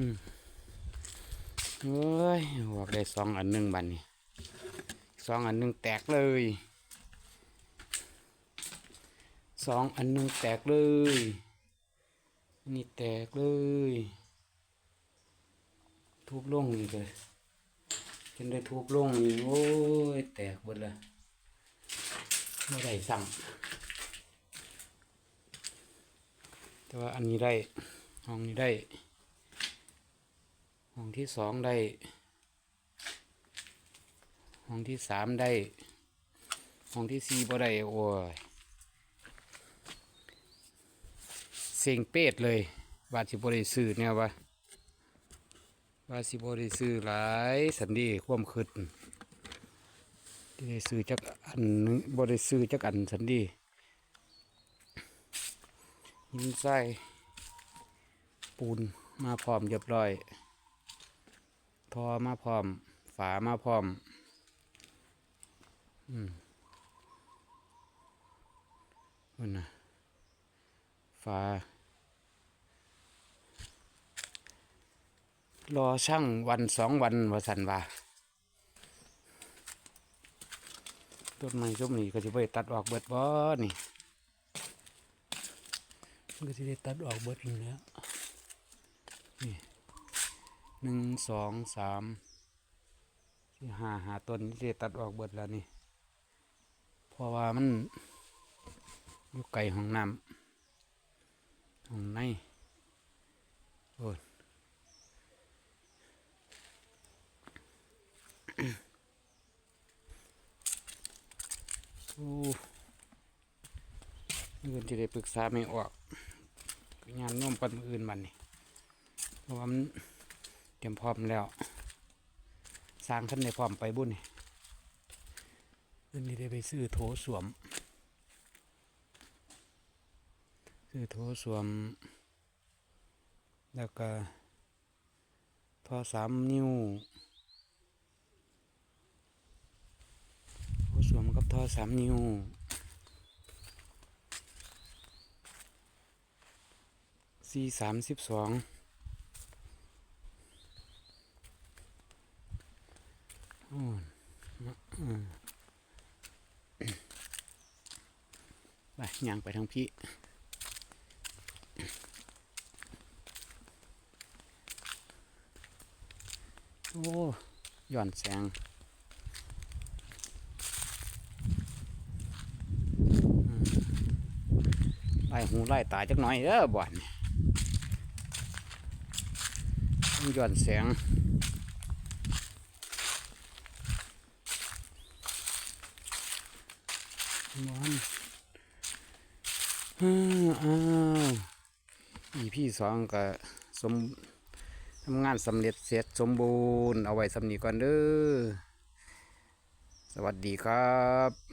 อืมเฮ้ยบอกได้สองอันหนึ่งบันนี่สองอันหนึ่งแตกเลยสองอันหนึ่งแตกเลยนี่แตกเลย ทุบลงอีกเลยเห็นได้ทุบลงนี่โอ้ยแตกหมดเลยไม่ได้สั่งแต่ว่าอันนี้ได้ห้องนี้ได้ ห้องที่สองได้ ห้องที่สามได้ ห้องที่สี่บ่ได้โอ้ยเสียงเป็ดเลยบาสิบ่ได้ซื้อเนี่ยวะบาสิบ่ได้ซื้อหลายสันดีควมคิดที่ได้ซื้อจักอันนึงบ่ได้ซื้อจักอันสันดีหินใส่ปูนมาพร้อมเรียบร้อย ทอมาพร้อม ฝามาพร้อม อืมมันนะฝารอช่างวันสองวันว่าสันว่าต้นไม้ต้นนี้ก็จะไปตัดออกเบิดบ่นี่ก็จะได้ตัดออกเบิดนี่แล้วนี่ หนึ่งสองสามสี่หาหาต้นที่จะตัดออกเบิดแล้วนี่เพราะว่ามันอยู่ไกลห้องน้ำห้องในโอ้ยโอ้เงินจะได้ปรึกษาไม่ออกงานน่วมปันออื่นมันนี่เพราะว่ามัน เตรียมพร้อมแล้ว สร้างขึ้นในพร้อมไปบุญนี่เงินนี้ได้ไปซื้อโถสวม ซื้อโถสวม แล้วก็ท่อสามนิ้วโถสวมกับท่อสามนิ้วสี่สามสิบสองโอ้ยอืม ไปย่างไปทางพี่โอ้ย่อนแสงไล่หูไล่ตาจักหน่อยเด้อบ่อนย่อนแสง บอนอ้าวอ้าวอีพี่สองก็สมทำงานสำเร็จเสร็จสมบูรณ์ เอาไว้สำนีก่อนเด้อ สวัสดีครับ